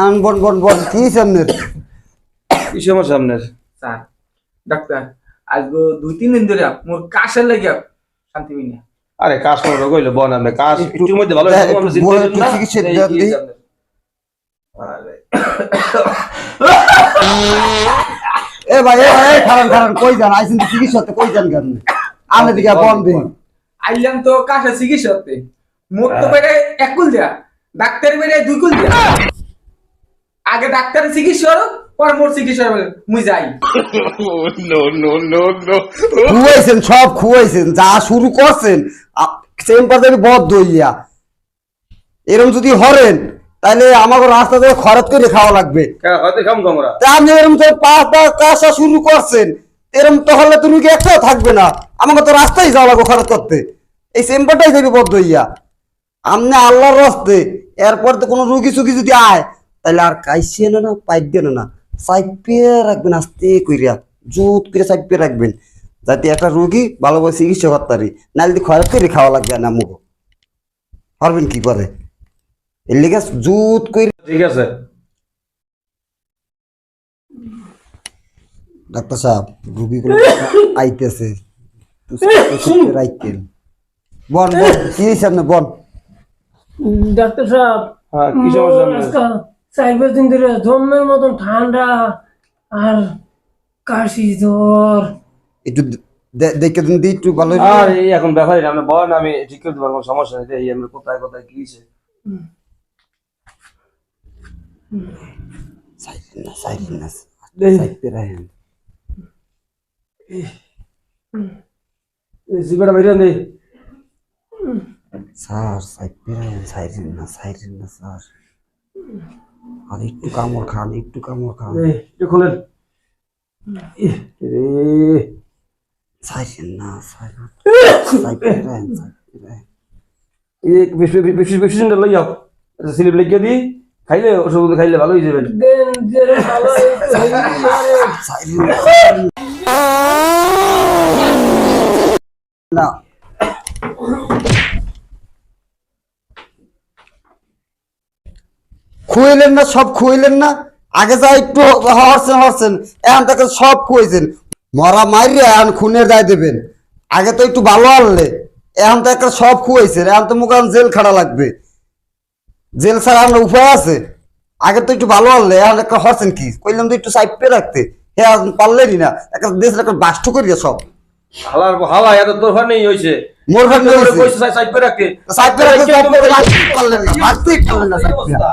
আন বন বন বন কি সামনের? কি সমস্যা আপনার স্যার ডাক্তার আজকে দুই তিন দিন ধরে মোর কাশের লাগিয়া শান্তি পাই না। আরে কাজ করো কইলে বন আপনি কাজ একটু- একটুর মধ্যে ভালো এ ভাই এ ভাই খারান খারান কই যান? আইছেন তো চিকিৎসাতে কই যান কেন আনে দিকে বন দিন আইলাম তো কাশের চিকিৎসা হতে মোর তো বেড়ে এক কুল দেয়া ডাক্তার বেড়ে দুই কুল দেয়া। আগে ডাক্তারের চিকিৎসা হলো পর মোর চিকিৎসা হবে মুই যাই। খুয়াইছেন সব খুয়াইছেন যা শুরু করছেন চেম্বার দেবে বদ্ধ হইয়া এরকম যদি হরেন তাহলে আমাকে রাস্তা থেকে খরচ করে খাওয়া লাগবে। আপনি এরকম তো পাঁচ পাঁচ কাজটা শুরু করছেন এরকম তো হলে তুমি কি একটাও থাকবে না? আমাকে তো রাস্তায় যাওয়া লাগবে খরচ করতে। এই চেম্বারটাই দেবে বদ্ধ হইয়া আপনি আল্লাহর রাস্তে এরপর তো কোনো রুগী সুগী যদি আয় তাহলে আর কাইসিয়ে না না পাইপ দিয়ে না। সাইপিয়ে রাখবেন আস্তে কইরা জুত করে সাইপিয়ে রাখবেন যাতে একটা রুগী ভালোভাবে চিকিৎসা করতে পারি। নাহলে যদি খরচ করে খাওয়া লাগবে না মুখ পারবেন কি করে? এর লিগে জুত করে ঠিক আছে। ডাক্তার সাহেব রুগীগুলো আইতেছে। রাইতেন বন বন কি সামনে বন? ডাক্তার সাহেব হ্যাঁ কি সমস্যা চার পাঁচ দিন ধরে জন্মের মতন ঠান্ডা আর কাশি জ্বর একটু দে- দেখে দিন দিই একটু ভালো আর এখন ব্যাপারই আপনি বলেন আমি ঠিক করতে পারব সমস্যা নেই এই আমরা কোথায় কোথায় কি হয়েছে সিগারেট বেরিয়ে নেই স্যার সাইড পে সাইড না সাইড না স্যার আর একটু কামড় খান একটু কামড় খান। একটু খোলেন। রে। সাইড না এই বেশি বেশি বেশি লই যাও। স্লিপ লিখে দিই খাইলে ওষুধ খাইলে ভালো হয়ে যাবেন। না। খুয়াইলেন না সব খুয়াইলেন না। আগে যা একটু হরছেন হরছেন এখন তাকে সব খুয়াইছেন মরা মারিয়া এখন খুনের দায় দেবেন। আগে তো একটু ভালো আনলে এখন তো একটা সব খুয়াইছেন এখন তো মুখ জেল খাড়া লাগবে। জেল ছাড়া আমরা উপায় আছে? আগে তো একটু ভালো আনলে এখন একটা হরছেন কি? কইলাম তো একটু সাইড পে রাখতে। হ্যাঁ পারলেনই না। একটা দেশ একটা বাস্ট করিয়া সব। হালার হালা এত তোর ফার নেই হইছে। মোর ভাগ তোর হয়েছে সাইড পে রাখতে। সাইড পে রাখতে পারলেন না। মারতেই পারলেন না সাইড পে। অবস্থা